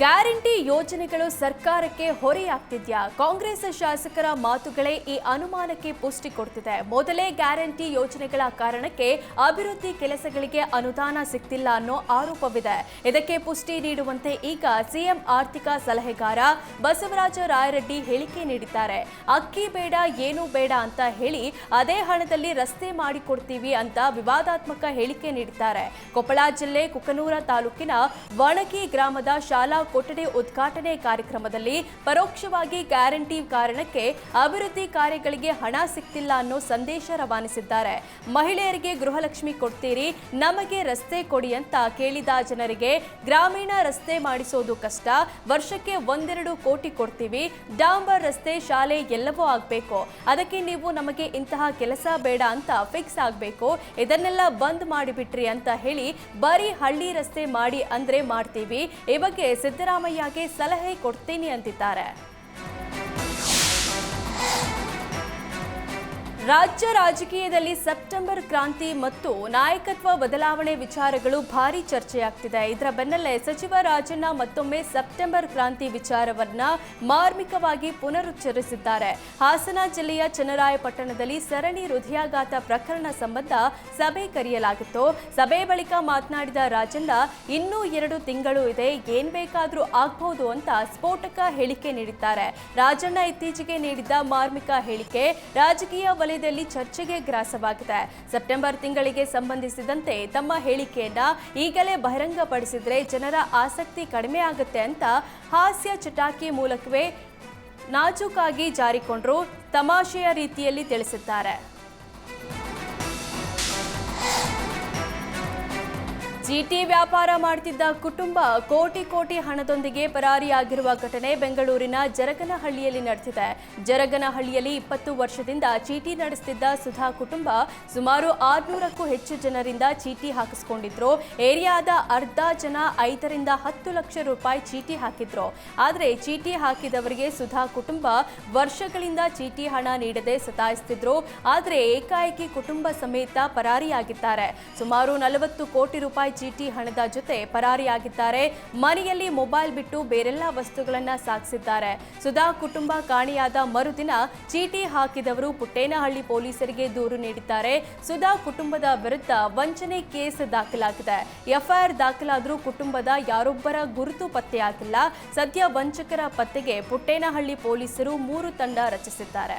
Guarantee ಯೋಜನೆಗಳು ಸರ್ಕಾರಕ್ಕೆ ಹೊರೆಯಾಗ್ತಿದ್ಯಾ? ಕಾಂಗ್ರೆಸ್ ಶಾಸಕರ ಮಾತುಗಳೇ ಈ ಅನುಮಾನಕ್ಕೆ ಪುಷ್ಟಿ ಕೊಡ್ತಿದೆ. ಮೊದಲೇ ಗ್ಯಾರಂಟಿ ಯೋಜನೆಗಳ ಕಾರಣಕ್ಕೆ ಅಭಿವೃದ್ಧಿ ಕೆಲಸಗಳಿಗೆ ಅನುದಾನ ಸಿಗ್ತಿಲ್ಲ ಅನ್ನೋ ಆರೋಪವಿದೆ. ಇದಕ್ಕೆ ಪುಷ್ಟಿ ನೀಡುವಂತೆ ಈಗ ಸಿಎಂ ಆರ್ಥಿಕ ಸಲಹೆಗಾರ ಬಸವರಾಜ ರಾಯರೆಡ್ಡಿ ಹೇಳಿಕೆ ನೀಡಿದ್ದಾರೆ. ಅಕ್ಕಿ ಬೇಡ, ಏನು ಬೇಡ ಅಂತ ಹೇಳಿ ಅದೇ ಹಣದಲ್ಲಿ ರಸ್ತೆ ಮಾಡಿಕೊಡ್ತೀವಿ ಅಂತ ವಿವಾದಾತ್ಮಕ ಹೇಳಿಕೆ ನೀಡಿದ್ದಾರೆ. ಕೊಪ್ಪಳ ಜಿಲ್ಲೆ ಕುಕನೂರ ತಾಲೂಕಿನ ವಣಗಿ ಗ್ರಾಮದ ಶಾಲಾ ಕೊಠಡಿ ಉದ್ಘಾಟನೆ ಕಾರ್ಯಕ್ರಮದಲ್ಲಿ ಪರೋಕ್ಷವಾಗಿ ಗ್ಯಾರಂಟಿ ಕಾರಣಕ್ಕೆ ಅಭಿವೃದ್ಧಿ ಕಾರ್ಯಗಳಿಗೆ ಹಣ ಸಿಗ್ತಿಲ್ಲ ಅನ್ನೋ ಸಂದೇಶ ರವಾನಿಸಿದ್ದಾರೆ. ಮಹಿಳೆಯರಿಗೆ ಗೃಹಲಕ್ಷ್ಮಿ ಕೊಡ್ತೀರಿ, ನಮಗೆ ರಸ್ತೆ ಕೊಡಿ ಅಂತ ಕೇಳಿದ ಜನರಿಗೆ ಗ್ರಾಮೀಣ ರಸ್ತೆ ಮಾಡಿಸೋದು ಕಷ್ಟ. ವರ್ಷಕ್ಕೆ ಒಂದೆರಡು ಕೋಟಿ ಕೊಡ್ತೀವಿ, ಡಾಂಬರ್ ರಸ್ತೆ ಶಾಲೆ ಎಲ್ಲವೂ ಆಗಬೇಕು. ಅದಕ್ಕೆ ನೀವು ನಮಗೆ ಇಂತಹ ಕೆಲಸ ಬೇಡ ಅಂತ ಫಿಕ್ಸ್ ಆಗಬೇಕು. ಇದನ್ನೆಲ್ಲ ಬಂದ್ ಮಾಡಿಬಿಟ್ರಿ ಅಂತ ಹೇಳಿ ಬರೀ ಹಳ್ಳಿ ರಸ್ತೆ ಮಾಡಿ ಅಂದ್ರೆ ಮಾಡ್ತೀವಿ. ಈ ಬಗ್ಗೆ ಸಿದ್ದರಾಮಯ್ಯಗೆ ಸಲಹೆ ಕೊಡ್ತೀನಿ ಅಂತಿದ್ದಾರೆ. ರಾಜ್ಯ ರಾಜಕೀಯದಲ್ಲಿ ಸೆಪ್ಟೆಂಬರ್ ಕ್ರಾಂತಿ ಮತ್ತು ನಾಯಕತ್ವ ಬದಲಾವಣೆ ವಿಚಾರಗಳು ಭಾರಿ ಚರ್ಚೆಯಾಗ್ತಿದೆ. ಇದರ ಬೆನ್ನಲ್ಲೇ ಸಚಿವ ರಾಜಣ್ಣ ಮತ್ತೊಮ್ಮೆ ಸೆಪ್ಟೆಂಬರ್ ಕ್ರಾಂತಿ ವಿಚಾರವನ್ನ ಮಾರ್ಮಿಕವಾಗಿ ಪುನರುಚ್ಚರಿಸಿದ್ದಾರೆ. ಹಾಸನ ಜಿಲ್ಲೆಯ ಚನ್ನರಾಯಪಟ್ಟಣದಲ್ಲಿ ಸರಣಿ ಹೃದಯಾಘಾತ ಪ್ರಕರಣ ಸಂಬಂಧ ಸಭೆ ಕರೆಯಲಾಗಿತ್ತು. ಸಭೆ ಬಳಿಕ ಮಾತನಾಡಿದ ರಾಜಣ್ಣ, ಇನ್ನೂ ಎರಡು ತಿಂಗಳು ಇದೆ, ಏನ್ ಬೇಕಾದ್ರೂ ಆಗ್ಬಹುದು ಅಂತ ಸ್ಫೋಟಕ ಹೇಳಿಕೆ ನೀಡಿದ್ದಾರೆ. ರಾಜಣ್ಣ ಇತ್ತೀಚೆಗೆ ನೀಡಿದ್ದ ಮಾರ್ಮಿಕ ಹೇಳಿಕೆ, ರಾಜಕೀಯ ವಲಯದಲ್ಲಿ ಚರ್ಚೆಗೆ ಗ್ರಾಸವಾಗಿದೆ. ಸೆಪ್ಟೆಂಬರ್ ತಿಂಗಳಿಗೆ ಸಂಬಂಧಿಸಿದಂತೆ ತಮ್ಮ ಹೇಳಿಕೆಯನ್ನ ಈಗಲೇ ಬಹಿರಂಗಪಡಿಸಿದ್ರೆ ಜನರ ಆಸಕ್ತಿ ಕಡಿಮೆ ಆಗುತ್ತೆ ಅಂತ ಹಾಸ್ಯ ಚಟಾಕಿ ಮೂಲಕವೇ ನಾಜೂಕಾಗಿ ಜಾರಿಕೊಂಡ್ರು ತಮಾಷೆಯ ರೀತಿಯಲ್ಲಿ ತಿಳಿಸಿದ್ದಾರೆ. ಜಿಟಿ ವ್ಯಾಪಾರ ಮಾಡ್ತಿದ್ದ ಕುಟುಂಬ ಕೋಟಿ ಕೋಟಿ ಹಣದೊಂದಿಗೆ ಪರಾರಿಯಾಗಿರುವ ಘಟನೆ ಬೆಂಗಳೂರಿನ ಜರಗನಹಳ್ಳಿಯಲ್ಲಿ ನಡೆದಿದೆ. ಜರಗನಹಳ್ಳಿಯಲ್ಲಿ ಇಪ್ಪತ್ತು ವರ್ಷದಿಂದ ಚೀಟಿ ನಡೆಸುತ್ತಿದ್ದ ಸುಧಾ ಕುಟುಂಬ ಸುಮಾರು ಆರ್ನೂರಕ್ಕೂ ಹೆಚ್ಚು ಜನರಿಂದ ಚೀಟಿ ಹಾಕಿಸಿಕೊಂಡಿದ್ರು. ಏರಿಯಾದ ಅರ್ಧ ಜನ ಐದರಿಂದ ಹತ್ತು ಲಕ್ಷ ರೂಪಾಯಿ ಚೀಟಿ ಹಾಕಿದ್ರು. ಆದರೆ ಚೀಟಿ ಹಾಕಿದವರಿಗೆ ಸುಧಾ ಕುಟುಂಬ ವರ್ಷಗಳಿಂದ ಚೀಟಿ ಹಣ ನೀಡದೆ ಸತಾಯಿಸ್ತಿದ್ರು. ಆದರೆ ಏಕಾಏಕಿ ಕುಟುಂಬ ಸಮೇತ ಪರಾರಿಯಾಗಿದ್ದಾರೆ. ಸುಮಾರು ನಲವತ್ತು ಕೋಟಿ ರೂಪಾಯಿ ಚೀಟಿ ಹಣದ ಜೊತೆ ಪರಾರಿಯಾಗಿದ್ದಾರೆ. ಮನೆಯಲ್ಲಿ ಮೊಬೈಲ್ ಬಿಟ್ಟು ಬೇರೆಲ್ಲ ವಸ್ತುಗಳನ್ನ ಸಾಗಿಸಿದ್ದಾರೆ ಸುಧಾ ಕುಟುಂಬ ಕಾಣೆಯಾದ ಮರುದಿನ ಚೀಟಿ ಹಾಕಿದವರು ಪುಟ್ಟೇನಹಳ್ಳಿ ಪೊಲೀಸರಿಗೆ ದೂರು ನೀಡಿದ್ದಾರೆ. ಸುಧಾ ಕುಟುಂಬದ ವಿರುದ್ಧ ವಂಚನೆ ಕೇಸ್ ದಾಖಲಾಗಿದೆ. ಎಫ್ಐಆರ್ ದಾಖಲಾದರೂ ಕುಟುಂಬದ ಯಾರೊಬ್ಬರ ಗುರುತು ಪತ್ತೆಯಾಗಿಲ್ಲ. ಸದ್ಯ ವಂಚಕರ ಪತ್ತೆಗೆ ಪುಟ್ಟೇನಹಳ್ಳಿ ಪೊಲೀಸರು ಮೂರು ತಂಡ ರಚಿಸಿದ್ದಾರೆ.